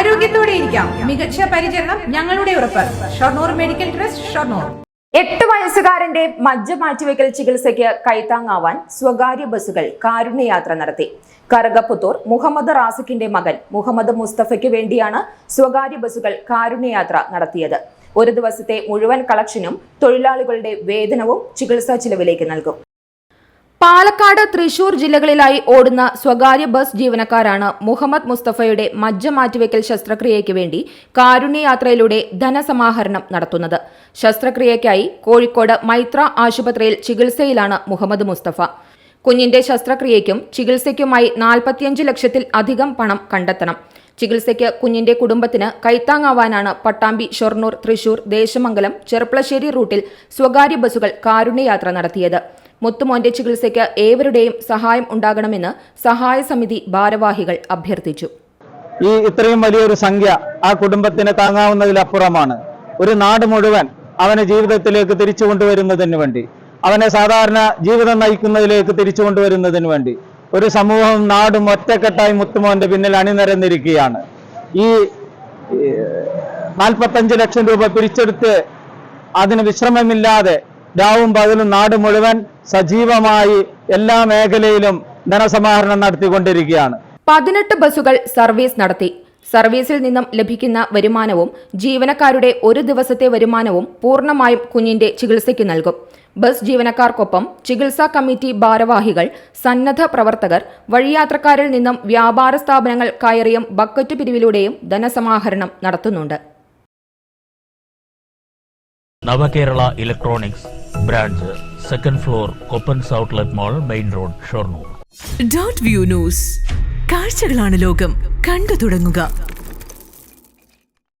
ആരോഗ്യത്തോടെ ഇരിക്കാം. മികച്ച പരിചരണം ഞങ്ങളുടെ ഉറപ്പ്. Shoranur medical trust Shoranur. എട്ട് വയസ്സുകാരന്റെ മജ്ജ മാറ്റിവെക്കൽ ചികിത്സയ്ക്ക് കൈത്താങ്ങാവാൻ സ്വകാര്യ ബസ്സുകൾ കാരുണ്യയാത്ര നടത്തി. കറകപ്പുത്തൂർ മുഹമ്മദ് റാസിഖിന്റെ മകൻ മുഹമ്മദ് മുസ്തഫയ്ക്ക് വേണ്ടിയാണ് സ്വകാര്യ ബസ്സുകൾ കാരുണ്യയാത്ര നടത്തിയത്. ഒരു ദിവസത്തെ മുഴുവൻ കളക്ഷനും തൊഴിലാളികളുടെ വേതനവും ചികിത്സാ ചിലവിലേക്ക് നൽകും. പാലക്കാട് തൃശൂർ ജില്ലകളിലായി ഓടുന്ന സ്വകാര്യ ബസ് ജീവനക്കാരാണ് മുഹമ്മദ് മുസ്തഫയുടെ മജ്ജ മാറ്റിവെക്കൽ ശസ്ത്രക്രിയയ്ക്ക് വേണ്ടി കാരുണ്യയാത്രയിലൂടെ ധനസമാഹരണം നടത്തുന്നത്. ശസ്ത്രക്രിയയ്ക്കായി കോഴിക്കോട് മൈത്ര ആശുപത്രിയിൽ ചികിത്സയിലാണ് മുഹമ്മദ് മുസ്തഫ. കുഞ്ഞിന്റെ ശസ്ത്രക്രിയയ്ക്കും ചികിത്സയ്ക്കുമായി നാൽപ്പത്തിയഞ്ച് ലക്ഷത്തിൽ അധികം പണം കണ്ടെത്തണം. ചികിത്സയ്ക്ക് കുഞ്ഞിന്റെ കുടുംബത്തിന് കൈത്താങ്ങാവാനാണ് പട്ടാമ്പി ഷൊർണൂർ തൃശൂർ ദേശമംഗലം ചെർപ്പളശ്ശേരി റൂട്ടിൽ സ്വകാര്യ ബസ്സുകൾ കാരുണ്യയാത്ര നടത്തിയത്. മുത്തുമോന്റെ ചികിത്സയ്ക്ക് ഏവരുടെയും സഹായം ഉണ്ടാകണമെന്ന് സഹായ സമിതി ഭാരവാഹികൾ അഭ്യർത്ഥിച്ചു. ഈ ഇത്രയും വലിയൊരു സംഖ്യ ആ കുടുംബത്തിന് താങ്ങാവുന്നതിലപ്പുറമാണ്. ഒരു നാട് മുഴുവൻ അവനെ ജീവിതത്തിലേക്ക് തിരിച്ചു കൊണ്ടുവരുന്നതിന് വേണ്ടി അവനെ സാധാരണ ജീവിതം നയിക്കുന്നതിലേക്ക് തിരിച്ചു കൊണ്ടുവരുന്നതിന് വേണ്ടി ഒരു സമൂഹം നാടും ഒറ്റക്കെട്ടായി മുത്തുമോന്റെ പിന്നിൽ അണിനിരന്നിരിക്കുകയാണ്. ഈ നാൽപ്പത്തഞ്ച് ലക്ഷം രൂപ പിരിച്ചെടുത്ത് അതിന് വിശ്രമമില്ലാതെ രാവും പകലും നാട് മുഴുവൻ സജീവമായി എല്ലാ മേഖലയിലും ധനസമാഹരണം നടത്തിക്കൊണ്ടിരിക്കുകയാണ്. പതിനെട്ട് ബസ്സുകൾ സർവീസ് നടത്തി. സർവീസിൽ നിന്നും ലഭിക്കുന്ന വരുമാനവും ജീവനക്കാരുടെ ഒരു ദിവസത്തെ വരുമാനവും പൂർണമായും കുഞ്ഞിന്റെ ചികിത്സയ്ക്ക് നൽകും. ബസ് ജീവനക്കാർക്കൊപ്പം ചികിത്സാ കമ്മിറ്റി ഭാരവാഹികൾ സന്നദ്ധ പ്രവർത്തകർ വഴിയാത്രക്കാരിൽ നിന്നും വ്യാപാര സ്ഥാപനങ്ങൾ കയറിയും ബക്കറ്റ് പിരിവിലൂടെയും ധനസമാഹരണം നടത്തുന്നുണ്ട്. Navakerala electronics branch second floor Koppans outlet mall main road Shoranur dot view news കാഴ്ചകളാണ് ലോകം. കണ്ടു തുടങ്ങുക.